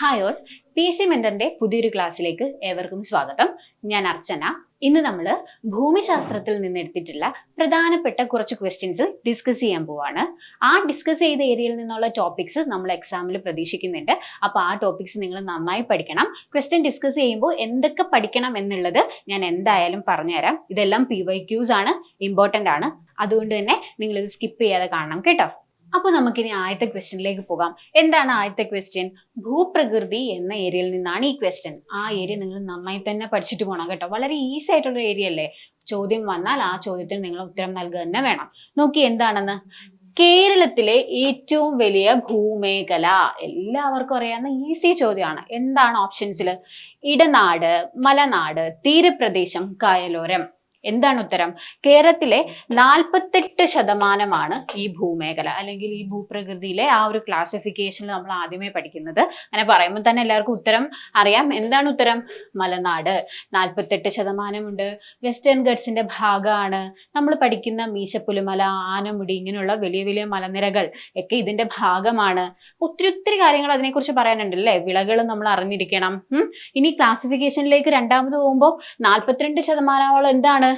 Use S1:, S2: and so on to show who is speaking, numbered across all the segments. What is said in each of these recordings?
S1: Hi all P C മെന്ററിന്റെ പുതിയൊരു ക്ലാസ്സിലേക്ക് ഏവർക്കും സ്വാഗതം. ഞാൻ അർച്ചന. ഇന്ന് നമ്മൾ ഭൂമിശാസ്ത്രത്തിൽ നിന്ന് എടുത്തിട്ടുള്ള പ്രധാനപ്പെട്ട കുറച്ച് ക്വസ്റ്റ്യൻസ് ഡിസ്കസ് ചെയ്യാൻ പോവാണ്. ആ ഡിസ്കസ് ചെയ്ത ഏരിയയിൽ നിന്നുള്ള ടോപ്പിക്സ് നമ്മൾ എക്സാമിൽ പ്രതീക്ഷിക്കുന്നുണ്ട്. അപ്പോൾ ആ ടോപ്പിക്സ് നിങ്ങൾ നന്നായി പഠിക്കണം. ക്വസ്റ്റ്യൻ ഡിസ്കസ് ചെയ്യുമ്പോൾ എന്തൊക്കെ പഠിക്കണം എന്നുള്ളത് ഞാൻ എന്തായാലും പറഞ്ഞുതരാം. ഇതെല്ലാം പി വൈ ക്യൂസ് ആണ് ഇമ്പോർട്ടന്റ് ആണ്. അതുകൊണ്ട് തന്നെ നിങ്ങളിത് സ്കിപ്പ് ചെയ്യാതെ കാണണം കേട്ടോ. അപ്പോൾ നമുക്കിനി ആദ്യത്തെ ക്വസ്റ്റ്യനിലേക്ക് പോകാം. എന്താണ് ആദ്യത്തെ ക്വസ്റ്റ്യൻ ഭൂപ്രകൃതി എന്ന ഏരിയയിൽ നിന്നാണ് ഈ ക്വസ്റ്റ്യൻ ആ ഏരിയ നിങ്ങൾ നന്നായി തന്നെ പഠിച്ചിട്ട് പോകണം കേട്ടോ. വളരെ ഈസി ആയിട്ടുള്ള ഏരിയ അല്ലേ? ചോദ്യം വന്നാൽ ആ ചോദ്യത്തിന് നിങ്ങൾ ഉത്തരം നൽകുക തന്നെ വേണം. നോക്കി എന്താണെന്ന്? കേരളത്തിലെ ഏറ്റവും വലിയ ഭൂമേഖല. എല്ലാവർക്കും അറിയാവുന്ന ഈസി ചോദ്യമാണ്. എന്താണ് ഓപ്ഷൻസിൽ ഇടനാട് മലനാട് തീരപ്രദേശം കായലോരം. എന്താണ് ഉത്തരം? കേരളത്തിലെ നാൽപ്പത്തെട്ട് ശതമാനമാണ് ഈ ഭൂമേഖല അല്ലെങ്കിൽ ഈ ഭൂപ്രകൃതിയിലെ ആ ഒരു ക്ലാസിഫിക്കേഷനിൽ നമ്മൾ ആദ്യമേ പഠിക്കുന്നത്. അങ്ങനെ പറയുമ്പോൾ തന്നെ എല്ലാവർക്കും ഉത്തരം അറിയാം. എന്താണ് ഉത്തരം? മലനാട്. നാൽപ്പത്തെട്ട് ശതമാനമുണ്ട്. വെസ്റ്റേൺ ഗഡ്സിന്റെ ഭാഗമാണ്. നമ്മൾ പഠിക്കുന്ന മീശപ്പുലിമല ആനമുടി ഇങ്ങനെയുള്ള വലിയ വലിയ മലനിരകൾ ഒക്കെ ഇതിന്റെ ഭാഗമാണ്. ഒത്തിരി ഒത്തിരി കാര്യങ്ങൾ അതിനെക്കുറിച്ച് പറയാനുണ്ട് അല്ലേ വിളകൾ നമ്മൾ അറിഞ്ഞിരിക്കണം. ഇനി ക്ലാസിഫിക്കേഷനിലേക്ക് രണ്ടാമത് പോകുമ്പോൾ നാൽപ്പത്തിരണ്ട് ശതമാനമോളം എന്താണ്?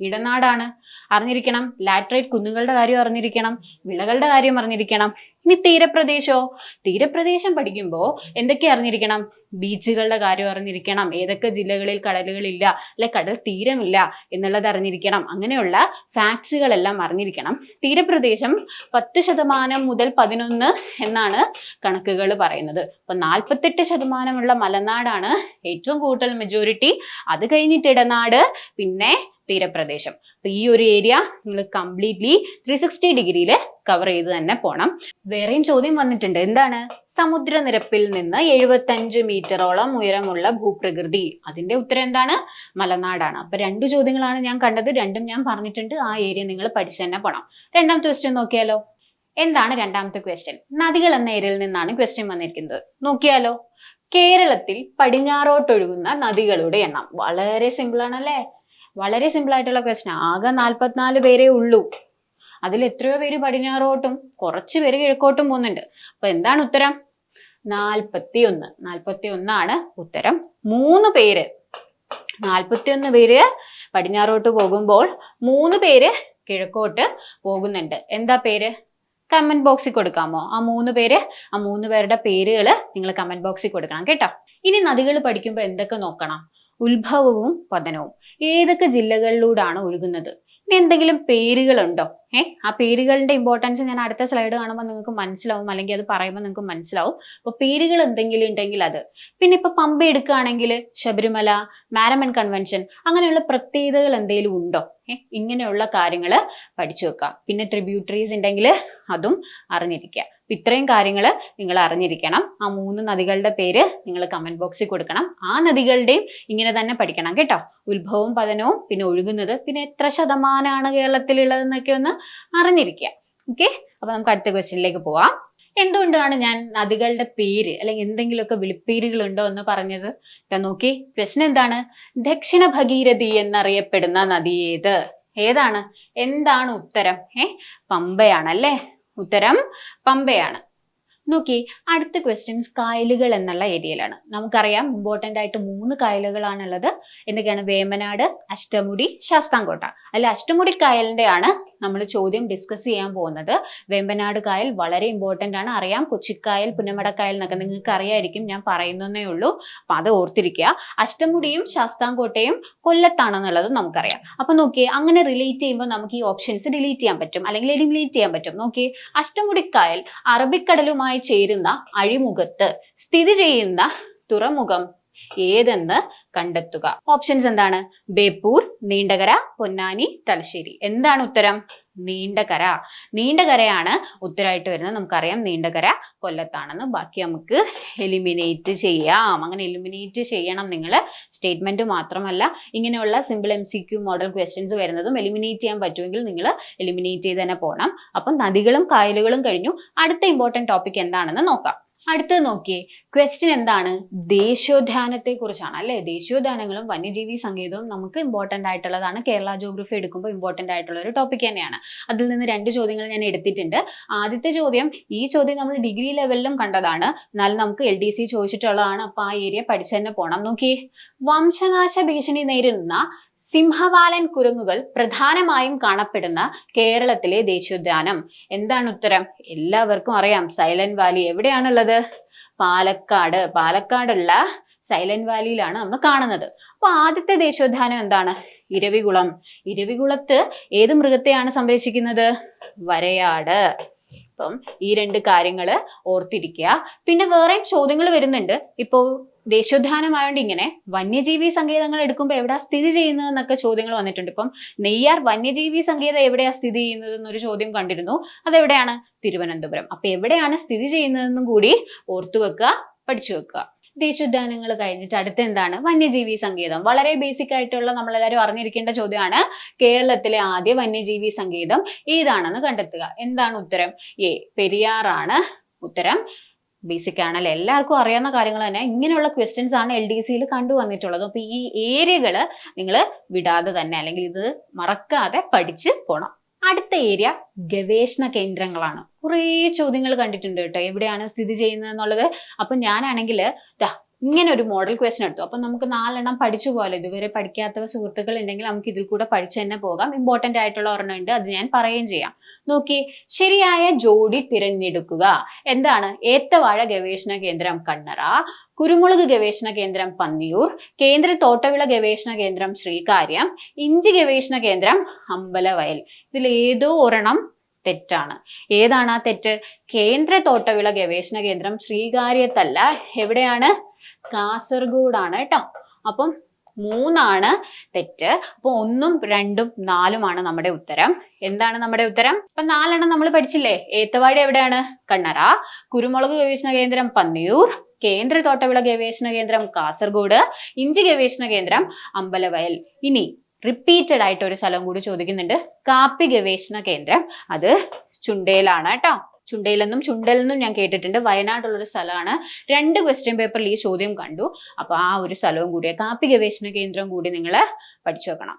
S1: ഇടനാടാണ്. അറിഞ്ഞിരിക്കണം ലാറ്ററൈറ്റ് കുന്നുകളുടെ കാര്യം അറിഞ്ഞിരിക്കണം വിളകളുടെ കാര്യം അറിഞ്ഞിരിക്കണം. ഇനി തീരപ്രദേശോ? തീരപ്രദേശം പഠിക്കുമ്പോൾ എന്തൊക്കെ അറിഞ്ഞിരിക്കണം? ബീച്ചുകളുടെ കാര്യം അറിഞ്ഞിരിക്കണം. ഏതൊക്കെ ജില്ലകളിൽ കടലുകളില്ല അല്ലെ കടൽ തീരമില്ല എന്നുള്ളത് അറിഞ്ഞിരിക്കണം. അങ്ങനെയുള്ള ഫാക്ട്സുകളെല്ലാം അറിഞ്ഞിരിക്കണം. തീരപ്രദേശം പത്ത് ശതമാനം മുതൽ പതിനൊന്ന് എന്നാണ് കണക്കുകൾ പറയുന്നത്. അപ്പം നാൽപ്പത്തെട്ട് ശതമാനമുള്ള മലനാടാണ് ഏറ്റവും കൂടുതൽ മെജോറിറ്റി അത് കഴിഞ്ഞിട്ട് ഇടനാട് പിന്നെ തീരപ്രദേശം. അപ്പൊ ഈ ഒരു ഏരിയ നിങ്ങൾ കംപ്ലീറ്റ്ലി ത്രീ സിക്സ്റ്റി ഡിഗ്രിയിൽ കവർ ചെയ്ത് തന്നെ പോണം. വേറെയും ചോദ്യം വന്നിട്ടുണ്ട്. എന്താണ്? സമുദ്രനിരപ്പിൽ നിന്ന് എഴുപത്തഞ്ച് മീറ്ററോളം ഉയരമുള്ള ഭൂപ്രകൃതി. അതിന്റെ ഉത്തരം എന്താണ്? മലനാടാണ്. അപ്പൊ രണ്ട് ചോദ്യങ്ങളാണ് ഞാൻ കണ്ടത്. രണ്ടും ഞാൻ പറഞ്ഞിട്ടുണ്ട്. ആ ഏരിയ നിങ്ങൾ പഠിച്ചു തന്നെ പോണം. രണ്ടാമത്തെ ക്വസ്റ്റ്യൻ നോക്കിയാലോ? എന്താണ് രണ്ടാമത്തെ ക്വസ്റ്റ്യൻ നദികൾ എന്ന ഏരിയയിൽ നിന്നാണ് ക്വസ്റ്റ്യൻ വന്നിരിക്കുന്നത്. നോക്കിയാലോ? കേരളത്തിൽ പടിഞ്ഞാറോട്ടൊഴുകുന്ന നദികളുടെ എണ്ണം. വളരെ സിമ്പിൾ ആണല്ലേ? വളരെ സിമ്പിൾ ആയിട്ടുള്ള ക്വസ്റ്റ്യൻ ആകെ നാൽപ്പത്തിനാല് പേരേ ഉള്ളൂ. അതിൽ എത്രയോ പേര് പടിഞ്ഞാറോട്ടും കുറച്ച് പേര് കിഴക്കോട്ടും പോകുന്നുണ്ട്. അപ്പൊ എന്താണ് ഉത്തരം? നാൽപ്പത്തി ഒന്ന് നാൽപ്പത്തി ഒന്നാണ് ഉത്തരം. മൂന്ന് പേര്. നാൽപ്പത്തി ഒന്ന് പേര് പടിഞ്ഞാറോട്ട് പോകുമ്പോൾ മൂന്ന് പേര് കിഴക്കോട്ട് പോകുന്നുണ്ട്. എന്താ പേര്? കമന്റ് ബോക്സിൽ കൊടുക്കാമോ? ആ മൂന്ന് പേര് ആ മൂന്ന് പേരുടെ പേരുകൾ നിങ്ങൾ കമന്റ് ബോക്സിൽ കൊടുക്കണം കേട്ടോ. ഇനി നദികൾ പഠിക്കുമ്പോൾ എന്തൊക്കെ നോക്കണം? ഉത്ഭവവും പതനവും. ഏതൊക്കെ ജില്ലകളിലൂടെയാണ് ഒഴുകുന്നത്? ഇനി എന്തെങ്കിലും പേരുകളുണ്ടോ? ഏ? ആ പേരുകളുടെ ഇമ്പോർട്ടൻസ് ഞാൻ അടുത്ത സ്ലൈഡ് കാണുമ്പോൾ നിങ്ങൾക്ക് മനസ്സിലാവും. അല്ലെങ്കിൽ അത് പറയുമ്പോൾ നിങ്ങൾക്ക് മനസ്സിലാവും. അപ്പോൾ പേരുകൾ എന്തെങ്കിലും ഉണ്ടെങ്കിൽ അത്. പിന്നെ ഇപ്പൊ പമ്പ എടുക്കുകയാണെങ്കിൽ ശബരിമല മാരമൺ കൺവെൻഷൻ അങ്ങനെയുള്ള പ്രത്യേകതകൾ എന്തെങ്കിലും ഉണ്ടോ? ഇങ്ങനെയുള്ള കാര്യങ്ങൾ പഠിച്ചു വെക്കാം. പിന്നെ ട്രിബ്യൂട്ടറീസ് ഉണ്ടെങ്കിൽ അതും അറിഞ്ഞിരിക്കുക. അപ്പം ഇത്രയും കാര്യങ്ങൾ നിങ്ങൾ അറിഞ്ഞിരിക്കണം. ആ മൂന്ന് നദികളുടെ പേര് നിങ്ങൾ കമന്റ് ബോക്സിൽ കൊടുക്കണം. ആ നദികളുടെയും ഇങ്ങനെ തന്നെ പഠിക്കണം കേട്ടോ. ഉത്ഭവവും പതനവും പിന്നെ ഒഴുകുന്നത് പിന്നെ എത്ര ശതമാനമാണ് കേരളത്തിലുള്ളതെന്നൊക്കെ ഒന്ന് അറിഞ്ഞിരിക്കുക. ഓക്കെ അപ്പം നമുക്ക് അടുത്ത ക്വസ്റ്റ്യനിലേക്ക് പോവാം. എന്തുകൊണ്ടാണ് ഞാൻ നദികളുടെ പേര് അല്ലെങ്കിൽ എന്തെങ്കിലുമൊക്കെ വിളിപ്പേരുകൾ ഉണ്ടോ എന്ന് പറഞ്ഞത്? നോക്കി. പ്രശ്നം എന്താണ്? ദക്ഷിണ ഭഗീരഥി എന്നറിയപ്പെടുന്ന നദി ഏത്? ഏതാണ്? എന്താണ് ഉത്തരം? ഏ? പമ്പയാണല്ലേ? ഉത്തരം പമ്പയാണ്. നോക്കി അടുത്ത ക്വസ്റ്റ്യൻസ് കായലുകൾ എന്നുള്ള ഏരിയയിലാണ് നമുക്കറിയാം ഇമ്പോർട്ടന്റ് ആയിട്ട് മൂന്ന് കായലുകളാണുള്ളത്. എന്തൊക്കെയാണ്? വേമനാട് അഷ്ടമുടി ശാസ്താംകോട്ട. അല്ല? അഷ്ടമുടി കായലിന്റെ ആണ് നമ്മൾ ചോദ്യം ഡിസ്കസ് ചെയ്യാൻ പോകുന്നത്. വേമ്പനാട് കായൽ വളരെ ഇമ്പോർട്ടന്റ് ആണ്. അറിയാം കൊച്ചിക്കായൽ പുന്നമടക്കായൽ എന്നൊക്കെ നിങ്ങൾക്ക് അറിയായിരിക്കും. ഞാൻ പറയുന്നേ ഉള്ളൂ. അപ്പം അത് ഓർത്തിരിക്കുക. അഷ്ടമുടിയും ശാസ്താംകോട്ടയും കൊല്ലത്താണെന്നുള്ളത് നമുക്കറിയാം. അപ്പൊ നോക്കിയേ അങ്ങനെ റിലേറ്റ് ചെയ്യുമ്പോൾ നമുക്ക് ഈ ഓപ്ഷൻസ് ഡിലീറ്റ് ചെയ്യാൻ പറ്റും. അല്ലെങ്കിൽ എലിമിനേറ്റ് ചെയ്യാൻ പറ്റും. നോക്കിയേ അഷ്ടമുടിക്കായൽ അറബിക്കടലുമായി ചേരുന്ന അഴിമുഖത്ത് സ്ഥിതി ചെയ്യുന്ന തുറമുഖം ഏതെന്ന് കണ്ടെത്തുക. ഓപ്ഷൻസ് എന്താണ്? ബേപ്പൂർ നീണ്ടകര പൊന്നാനി തലശ്ശേരി. എന്താണ് ഉത്തരം? നീണ്ടകര. നീണ്ടകരയാണ് ഉത്തരമായിട്ട് വരുന്നത്. നമുക്കറിയാം നീണ്ടകര കൊല്ലത്താണെന്ന്. ബാക്കി നമുക്ക് എലിമിനേറ്റ് ചെയ്യാം. അങ്ങനെ എലിമിനേറ്റ് ചെയ്യണം നിങ്ങൾ സ്റ്റേറ്റ്മെന്റ് മാത്രമല്ല ഇങ്ങനെയുള്ള simple M C Q model questions വരുന്നതും എലിമിനേറ്റ് ചെയ്യാൻ പറ്റുമെങ്കിൽ നിങ്ങൾ എലിമിനേറ്റ് ചെയ്ത് തന്നെ പോകണം അപ്പം നദികളും കായലുകളും കഴിഞ്ഞു. അടുത്ത ഇമ്പോർട്ടന്റ് ടോപ്പിക് എന്താണെന്ന് നോക്കാം. അടുത്തത് നോക്കിയേ. ക്വസ്റ്റ്യൻ എന്താണ്? ദേശീയോദ്യാനത്തെ കുറിച്ചാണ് അല്ലെ? ദേശീയോദ്യാനങ്ങളും വന്യജീവി സംഗീതവും നമുക്ക് ഇമ്പോർട്ടന്റ് ആയിട്ടുള്ളതാണ്. കേരള ജോഗ്രഫി എടുക്കുമ്പോൾ ഇമ്പോർട്ടന്റ് ആയിട്ടുള്ള ഒരു ടോപ്പിക് തന്നെയാണ്. അതിൽ നിന്ന് രണ്ട് ചോദ്യങ്ങൾ ഞാൻ എടുത്തിട്ടുണ്ട്. ആദ്യത്തെ ചോദ്യം ഈ ചോദ്യം നമ്മൾ ഡിഗ്രി ലെവലിലും കണ്ടതാണ്. എന്നാലും നമുക്ക് എൽ ഡി സി ചോദിച്ചിട്ടുള്ളതാണ്. അപ്പൊ ആ ഏരിയ പഠിച്ചു തന്നെ പോണം. നോക്കിയേ. വംശനാശ ഭീഷണി നേരിടുന്ന സിംഹവാലൻ കുരങ്ങുകൾ പ്രധാനമായും കാണപ്പെടുന്ന കേരളത്തിലെ ദേശീയോദ്യാനം. എന്താണ് ഉത്തരം? എല്ലാവർക്കും അറിയാം. സൈലന്റ് വാലി എവിടെയാണുള്ളത്? പാലക്കാട്. പാലക്കാടുള്ള സൈലന്റ് വാലിയിലാണ് നമ്മൾ കാണുന്നത്. അപ്പൊ ആദ്യത്തെ ദേശീയോദ്യാനം എന്താണ്? ഇരവികുളം. ഇരവികുളത്ത് ഏത് മൃഗത്തെയാണ് സംരക്ഷിക്കുന്നത്? വരയാട്. അപ്പം ഈ രണ്ട് കാര്യങ്ങൾ ഓർത്തിരിക്കുക. പിന്നെ വേറെ ചോദ്യങ്ങൾ വരുന്നുണ്ട്. ഇപ്പോ ദേശീയോദ്യാനമായോണ്ട് ഇങ്ങനെ വന്യജീവി സങ്കേതങ്ങൾ എടുക്കുമ്പോൾ എവിടെയാ സ്ഥിതി ചെയ്യുന്നത് എന്നൊക്കെ ചോദ്യങ്ങൾ വന്നിട്ടുണ്ട്. ഇപ്പം നെയ്യാർ വന്യജീവി സങ്കേതം എവിടെയാ സ്ഥിതി ചെയ്യുന്നത് എന്നൊരു ചോദ്യം കണ്ടിരുന്നു. അതെവിടെയാണ്? തിരുവനന്തപുരം. അപ്പൊ എവിടെയാണ് സ്ഥിതി ചെയ്യുന്നതെന്നും കൂടി ഓർത്തു വെക്കുക പഠിച്ചു വെക്കുക. ദേശോദ്യാനങ്ങൾ കഴിഞ്ഞിട്ട് അടുത്ത എന്താണ്? വന്യജീവി സങ്കേതം. വളരെ ബേസിക് ആയിട്ടുള്ള നമ്മളെല്ലാവരും അറിഞ്ഞിരിക്കേണ്ട ചോദ്യമാണ്. കേരളത്തിലെ ആദ്യ വന്യജീവി സങ്കേതം ഏതാണെന്ന് കണ്ടെത്തുക. എന്താണ് ഉത്തരം? എ. പെരിയാറാണ് ഉത്തരം. ബേസിക് ആണല്ലേ? എല്ലാവർക്കും അറിയാവുന്ന കാര്യങ്ങൾ തന്നെ. ഇങ്ങനെയുള്ള ക്വസ്റ്റ്യൻസ് ആണ് എൽ ഡി സിയിൽ കണ്ടുവന്നിട്ടുള്ളത്. അപ്പൊ ഈ ഏരിയകൾ നിങ്ങൾ വിടാതെ തന്നെ അല്ലെങ്കിൽ ഇത് മറക്കാതെ പഠിച്ച് പോണം. അടുത്ത ഏരിയ ഗവേഷണ കേന്ദ്രങ്ങളാണ്. കുറേ ചോദ്യങ്ങൾ കണ്ടിട്ടുണ്ട് കേട്ടോ. എവിടെയാണ് സ്ഥിതി ചെയ്യുന്നത് എന്നുള്ളത്? അപ്പൊ ഞാനാണെങ്കിൽ ഇങ്ങനെ ഒരു മോഡൽ ക്വസ്റ്റൻ എടുത്തു. അപ്പൊ നമുക്ക് നാലെണ്ണം പഠിച്ചു പോലെ ഇതുവരെ പഠിക്കാത്ത സുഹൃത്തുക്കൾ ഉണ്ടെങ്കിൽ നമുക്ക് ഇതിൽ കൂടെ പഠിച്ചു തന്നെ പോകാം. ഇമ്പോർട്ടന്റ് ആയിട്ടുള്ള ഒരെണ്ണം ഉണ്ട്. അത് ഞാൻ പറയുകയും ചെയ്യാം. നോക്കി. ശരിയായ ജോഡി തിരഞ്ഞെടുക്കുക. എന്താണ്? ഏത്തവാഴ ഗവേഷണ കേന്ദ്രം കണ്ണറ കുരുമുളക് ഗവേഷണ കേന്ദ്രം പന്നിയൂർ കേന്ദ്ര തോട്ടവിള ഗവേഷണ കേന്ദ്രം ശ്രീകാര്യം ഇഞ്ചി ഗവേഷണ കേന്ദ്രം അമ്പലവയൽ. ഇതിൽ ഏതോ ഒരെണ്ണം തെറ്റാണ്. ഏതാണ് ആ തെറ്റ്? കേന്ദ്ര തോട്ടവിള ഗവേഷണ കേന്ദ്രം ശ്രീകാര്യത്തല്ല. എവിടെയാണ്? കാസർഗോഡാണ് കേട്ടോ. അപ്പം മൂന്നാണ് തെറ്റ്. അപ്പൊ ഒന്നും രണ്ടും നാലുമാണ് നമ്മുടെ ഉത്തരം. എന്താണ് നമ്മുടെ ഉത്തരം? അപ്പൊ നാലെണ്ണം നമ്മൾ പഠിച്ചില്ലേ? ഏത്തവാഴ എവിടെയാണ്? കണ്ണറ. കുരുമുളക് ഗവേഷണ കേന്ദ്രം പന്നിയൂർ. കേന്ദ്ര തോട്ടവിള ഗവേഷണ കേന്ദ്രം കാസർഗോഡ്. ഇഞ്ചി ഗവേഷണ കേന്ദ്രം അമ്പലവയൽ. ഇനി റിപ്പീറ്റഡ് ആയിട്ട് ഒരു സ്ഥലം കൂടി ചോദിക്കുന്നുണ്ട്. കാപ്പി ഗവേഷണ കേന്ദ്രം. അത് ചുണ്ടയിലാണ് കേട്ടോ. ചുണ്ടയിലെന്നും ചുണ്ടലെന്നും ഞാൻ കേട്ടിട്ടുണ്ട്. വയനാടുള്ളൊരു സ്ഥലമാണ്. രണ്ട് ക്വസ്റ്റ്യൻ പേപ്പറിൽ ഈ ചോദ്യം കണ്ടു. അപ്പൊ ആ ഒരു സ്ഥലവും കൂടി കാപ്പി ഗവേഷണ കേന്ദ്രം കൂടി നിങ്ങൾ പഠിച്ചു വെക്കണം.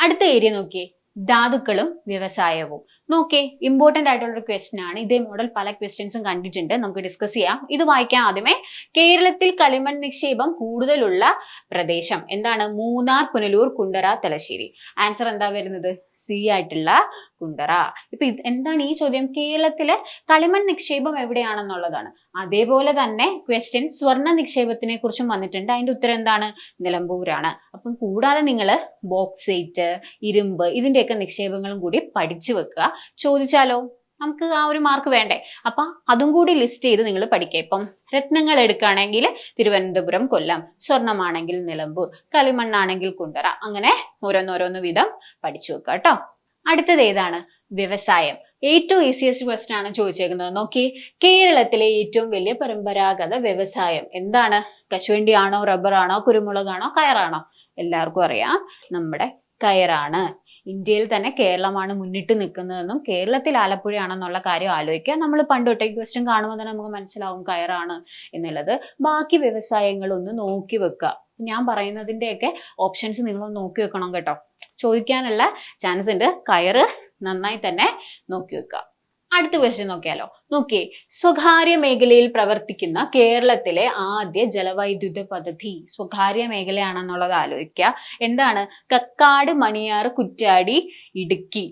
S1: അടുത്ത ഏരിയ നോക്കിയേ. ധാതുക്കളും വ്യവസായവും. നോക്കേ ഇമ്പോർട്ടന്റ് ആയിട്ടുള്ള ഒരു ക്വസ്റ്റൻ ആണ്. ഇതേ മോഡൽ പല ക്വസ്റ്റ്യൻസും കണ്ടിട്ടുണ്ട്. നമുക്ക് ഡിസ്കസ് ചെയ്യാം. ഇത് വായിക്കാം ആദ്യമേ. കേരളത്തിൽ കളിമൺ നിക്ഷേപം കൂടുതലുള്ള പ്രദേശം എന്താണ്? മൂന്നാർ പുനലൂർ കുണ്ടറ തലശ്ശേരി. ആൻസർ എന്താ വരുന്നത്? സി ആയിട്ടുള്ള കുണ്ടറ. ഇപ്പൊ എന്താണ് ഈ ചോദ്യം? കേരളത്തിലെ കളിമൺ നിക്ഷേപം എവിടെയാണെന്നുള്ളതാണ്. അതേപോലെ തന്നെ ക്വസ്റ്റ്യൻ സ്വർണ നിക്ഷേപത്തിനെ കുറിച്ചും വന്നിട്ടുണ്ട്. അതിന്റെ ഉത്തരം എന്താണ്? നിലമ്പൂരാണ്. അപ്പം കൂടാതെ നിങ്ങൾ ബോക്സൈറ്റ് ഇരുമ്പ് ഇതിന്റെയൊക്കെ നിക്ഷേപങ്ങളും കൂടി പഠിച്ചു വെക്കുക. ചോദിച്ചാലോ? നമുക്ക് ആ ഒരു മാർക്ക് വേണ്ടേ? അപ്പം അതും കൂടി ലിസ്റ്റ് ചെയ്ത് നിങ്ങൾ പഠിക്കുക ഇപ്പം രത്നങ്ങൾ എടുക്കുകയാണെങ്കിൽ തിരുവനന്തപുരം കൊല്ലം സ്വർണമാണെങ്കിൽ നിലമ്പൂർ കളിമണ്ണാണെങ്കിൽ കുണ്ടറ. അങ്ങനെ ഓരോന്നോരോന്ന് വിധം പഠിച്ചു വെക്കുക കേട്ടോ. അടുത്തത് ഏതാണ്? വ്യവസായം. ഏറ്റവും ഈസിയസ്റ്റ് ക്വസ്റ്റൻ ആണ് ചോദിച്ചേക്കുന്നത്. നോക്കി കേരളത്തിലെ ഏറ്റവും വലിയ പരമ്പരാഗത വ്യവസായം എന്താണ്? കശുവണ്ടിയാണോ റബ്ബറാണോ കുരുമുളകാണോ കയറാണോ? എല്ലാവർക്കും അറിയാം. നമ്മുടെ കയറാണ്. ഇന്ത്യയിൽ തന്നെ കേരളമാണ് മുന്നിട്ട് നിൽക്കുന്നതെന്നും കേരളത്തിൽ ആലപ്പുഴയാണെന്നുള്ള കാര്യം ആലോചിക്കുക. നമ്മൾ പണ്ട് ക്വസ്റ്റ്യൻ കാണുമ്പോൾ തന്നെ നമുക്ക് മനസ്സിലാവും കയറാണ് എന്നുള്ളത്. ബാക്കി വ്യവസായങ്ങളൊന്ന് നോക്കി വെക്കുക. ഞാൻ പറയുന്നതിന്റെയൊക്കെ ഓപ്ഷൻസ് നിങ്ങളൊന്ന് നോക്കി വെക്കണം കേട്ടോ. ചോദിക്കാനുള്ള ചാൻസ് ഉണ്ട്. കയറ് നന്നായി തന്നെ നോക്കി വെക്കുക. അടുത്ത ക്വസ്റ്റ്യൻ നോക്കിയാലോ. നോക്കിയേ സ്വകാര്യ മേഖലയിൽ പ്രവർത്തിക്കുന്ന കേരളത്തിലെ ആദ്യ ജലവൈദ്യുത പദ്ധതി സ്വകാര്യ മേഖലയാണെന്നുള്ളത് ആലോചിക്കുക. എന്താണ്? കക്കാട് മണിയാർ കുറ്റാടി ഇടുക്കി.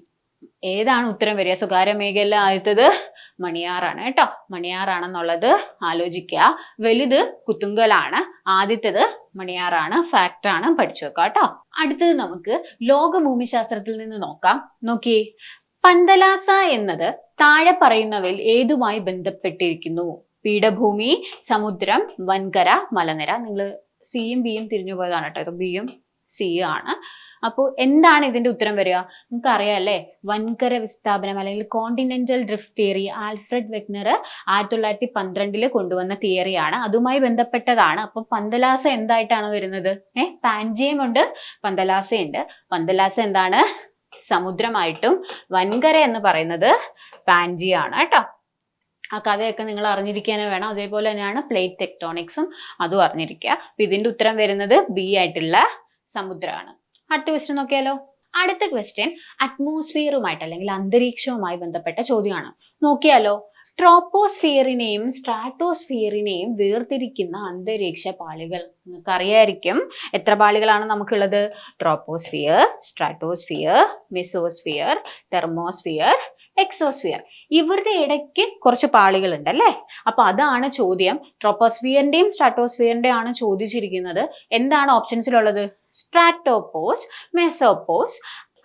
S1: ഏതാണ് ഉത്തരം വരിക? സ്വകാര്യ മേഖല ആദ്യത്തത് മണിയാറാണ് കേട്ടോ. മണിയാറാണെന്നുള്ളത് ആലോചിക്കുക. വലുത് കുത്തുങ്കലാണ്. ആദ്യത്തേത് മണിയാറാണ്. ഫാക്റ്റ് ആണ്. പഠിച്ചു വെക്കാം കേട്ടോ അടുത്തത് നമുക്ക് ലോക ഭൂമിശാസ്ത്രത്തിൽ നിന്ന് നോക്കാം. നോക്കിയേ പന്തലാസ എന്നത് താഴെ പറയുന്നവയിൽ ഏതുമായി ബന്ധപ്പെട്ടിരിക്കുന്നു? പീഠഭൂമി സമുദ്രം വൻകര മലനിര. നിങ്ങൾ സിയും ബിയും തിരിഞ്ഞു പോയതാണ് കേട്ടോ. ഇത് ബിയും സി ആണ്. അപ്പോൾ എന്താണ് ഇതിന്റെ ഉത്തരം വരിക? നമുക്ക് അറിയാം വൻകര വിസ്ഥാപനം അല്ലെങ്കിൽ continental drift theory Alfred Wegener ആയിരത്തി തൊള്ളായിരത്തി പന്ത്രണ്ടിൽ കൊണ്ടുവന്ന തിയറിയാണ് അതുമായി ബന്ധപ്പെട്ടതാണ്. അപ്പം പന്തലാസ എന്തായിട്ടാണ് വരുന്നത്? ഏഹ് പാൻജിയം ഉണ്ട് പന്തലാസയുണ്ട്. പന്തലാസ എന്താണ്? സമുദ്രമായിട്ടും വൻകര എന്ന് പറയുന്നത് പാൻജിയാണ് കേട്ടോ. ആ കഥയൊക്കെ നിങ്ങൾ അറിഞ്ഞിരിക്കാനും വേണം. അതേപോലെ തന്നെയാണ് പ്ലേറ്റ് ടെക്ടോണിക്സും അതും അറിഞ്ഞിരിക്കുക. അപ്പൊ ഇതിന്റെ ഉത്തരം വരുന്നത് ബി ആയിട്ടുള്ള സമുദ്രമാണ്. അടുത്ത ക്വസ്റ്റ്യൻ നോക്കിയാലോ? അടുത്ത ക്വസ്റ്റ്യൻ അറ്റ്മോസ്ഫിയറുമായിട്ട് അല്ലെങ്കിൽ അന്തരീക്ഷവുമായി ബന്ധപ്പെട്ട ചോദ്യമാണ്. നോക്കിയാലോ? ട്രോപ്പോസ്ഫിയറിനെയും സ്ട്രാറ്റോസ്ഫിയറിനെയും വേർതിരിക്കുന്ന അന്തരീക്ഷ പാളികൾ. നിങ്ങൾക്കറിയായിരിക്കും എത്ര പാളികളാണ് നമുക്കുള്ളത്? Troposphere stratosphere mesosphere thermosphere exosphere ഇവരുടെ ഇടയ്ക്ക് കുറച്ച് പാളികൾ ഉണ്ട് അല്ലേ അപ്പൊ അതാണ് ചോദ്യം. ട്രോപ്പോസ്ഫിയറിന്റെയും സ്ട്രാറ്റോസ്ഫിയറിന്റെയും ആണ് ചോദിച്ചിരിക്കുന്നത്. എന്താണ് ഓപ്ഷൻസിലുള്ളത് സ്ട്രാറ്റോപോസ് മെസോപോസ്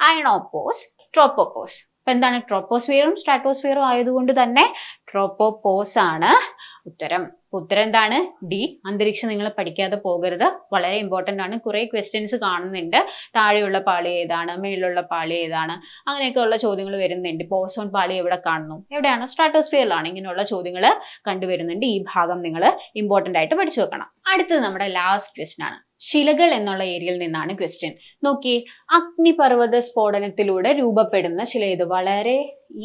S1: അയണോപോസ് ട്രോപ്പോപോസ് അപ്പൊ എന്താണ്? ട്രോപ്പോസ്ഫിയറും സ്ട്രാറ്റോസ്ഫിയറും ആയതുകൊണ്ട് തന്നെ ട്രോപ്പോപോസ് ആണ് ഉത്തരം. ഉത്തരം എന്താണ്? ഡി അന്തരീക്ഷം നിങ്ങൾ പഠിക്കാതെ പോകരുത്. വളരെ ഇമ്പോർട്ടന്റ് ആണ്. കുറേ ക്വസ്റ്റ്യൻസ് കാണുന്നുണ്ട്. താഴെയുള്ള പാളി ഏതാണ്? മേളിലുള്ള പാളി ഏതാണ്? അങ്ങനെയൊക്കെ ഉള്ള ചോദ്യങ്ങൾ വരുന്നുണ്ട്. ഓസോൺ പാളി എവിടെ കാണുന്നു? എവിടെയാണ്? സ്ട്രാറ്റോസ്ഫിയറിലാണ് ഇങ്ങനെയുള്ള ചോദ്യങ്ങൾ കണ്ടുവരുന്നുണ്ട്. ഈ ഭാഗം നിങ്ങൾ ഇമ്പോർട്ടന്റ് ആയിട്ട് പഠിച്ചു വെക്കണം. അടുത്തത് നമ്മുടെ ലാസ്റ്റ് ക്വസ്റ്റ്യൻ ആണ്. ശിലകൾ എന്നുള്ള ഏരിയയിൽ നിന്നാണ് ക്വസ്റ്റ്യൻ നോക്കി അഗ്നിപർവത സ്ഫോടനത്തിലൂടെ രൂപപ്പെടുന്ന ശില ഇത് വളരെ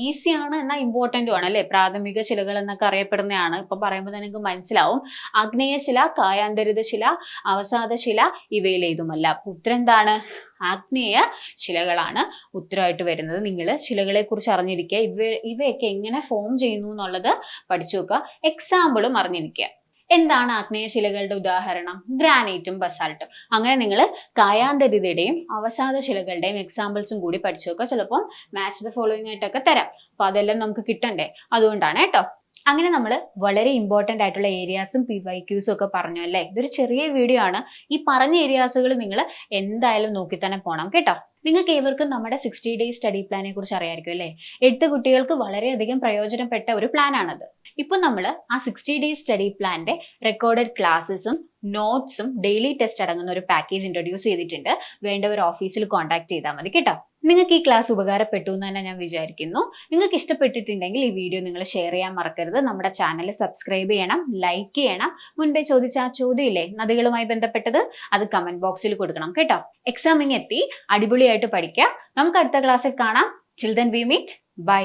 S1: ഈസിയാണ് എന്നാൽ ഇമ്പോർട്ടന്റും ആണ് അല്ലെ? പ്രാഥമിക ശിലകൾ എന്നൊക്കെ അറിയപ്പെടുന്നതാണ്. ഇപ്പൊ പറയുമ്പോൾ തന്നെ നിങ്ങൾക്ക് മനസ്സിലാവും. ആഗ്നേയശില കായാന്തരിത ശില അവസാദ ശില ഇവയിലേതുമല്ല എന്താണ്? ആഗ്നേയ ശിലകളാണ് ഉത്തരമായിട്ട് വരുന്നത്. നിങ്ങൾ ശിലകളെ കുറിച്ച് അറിഞ്ഞിരിക്കുക. ഇവ ഇവയൊക്കെ എങ്ങനെ ഫോം ചെയ്യുന്നു എന്നുള്ളത് പഠിച്ചു നോക്കുക. എക്സാമ്പിളും അറിഞ്ഞിരിക്കുക. എന്താണ് ആഗ്നേയ ശിലകളുടെ ഉദാഹരണം? ഗ്രാനൈറ്റും ബസാൾട്ടും. അങ്ങനെ നിങ്ങൾ കായാന്തരിതയുടെയും അവസാദ ശിലകളുടെയും എക്സാമ്പിൾസും കൂടി പഠിച്ചു നോക്കുക ചിലപ്പോൾ മാച്ച് ദ ഫോളോയിങ് ആയിട്ടൊക്കെ തരാം. അപ്പൊ അതെല്ലാം നമുക്ക് കിട്ടണ്ടേ? അതുകൊണ്ടാണ് കേട്ടോ. അങ്ങനെ നമ്മൾ വളരെ ഇമ്പോർട്ടന്റ് ആയിട്ടുള്ള ഏരിയാസും പി വൈ ക്യൂസും ഒക്കെ പറഞ്ഞു അല്ലേ? ഇതൊരു ചെറിയ വീഡിയോ ആണ്. ഈ പറഞ്ഞ ഏരിയാസുകൾ നിങ്ങൾ എന്തായാലും നോക്കി തന്നെ പോകണം കേട്ടോ. നിങ്ങൾക്ക് ഏവർക്കും നമ്മുടെ സിക്സ്റ്റി ഡേയ്സ് സ്റ്റഡി പ്ലാനെ കുറിച്ച് അറിയായിരിക്കും അല്ലേ? എട്ട് കുട്ടികൾക്ക് വളരെയധികം പ്രയോജനപ്പെട്ട ഒരു പ്ലാനാണത് ഇപ്പൊ നമ്മൾ ആ സിക്സ്റ്റി ഡേയ്സ് സ്റ്റഡി പ്ലാന്റെ റെക്കോർഡഡ് ക്ലാസ്സസും നോട്ട്സും ഡെയിലി ടെസ്റ്റ് അടങ്ങുന്ന ഒരു പാക്കേജ് ഇൻട്രൊഡ്യൂസ് ചെയ്തിട്ടുണ്ട്. വേണ്ടവർ ഓഫീസിൽ കോൺടാക്ട് ചെയ്താൽ മതി കേട്ടോ. നിങ്ങൾക്ക് ഈ ക്ലാസ് ഉപകാരപ്പെട്ടു എന്ന് തന്നെ ഞാൻ വിചാരിക്കുന്നു. നിങ്ങൾക്ക് ഇഷ്ടപ്പെട്ടിട്ടുണ്ടെങ്കിൽ ഈ വീഡിയോ നിങ്ങൾ ഷെയർ ചെയ്യാൻ മറക്കരുത്. നമ്മുടെ ചാനൽ സബ്സ്ക്രൈബ് ചെയ്യണം ലൈക്ക് ചെയ്യണം. മുൻപേ ചോദിച്ച ആ ചോദ്യമില്ലേ നദികളുമായി ബന്ധപ്പെട്ടത്? അത് കമന്റ് ബോക്സിൽ കൊടുക്കണം കേട്ടോ. എക്സാമിങ് എത്തി. അടിപൊളിയായിട്ട് പഠിക്കാം. നമുക്ക് അടുത്ത ക്ലാസ്സിൽ കാണാം. Children we meet by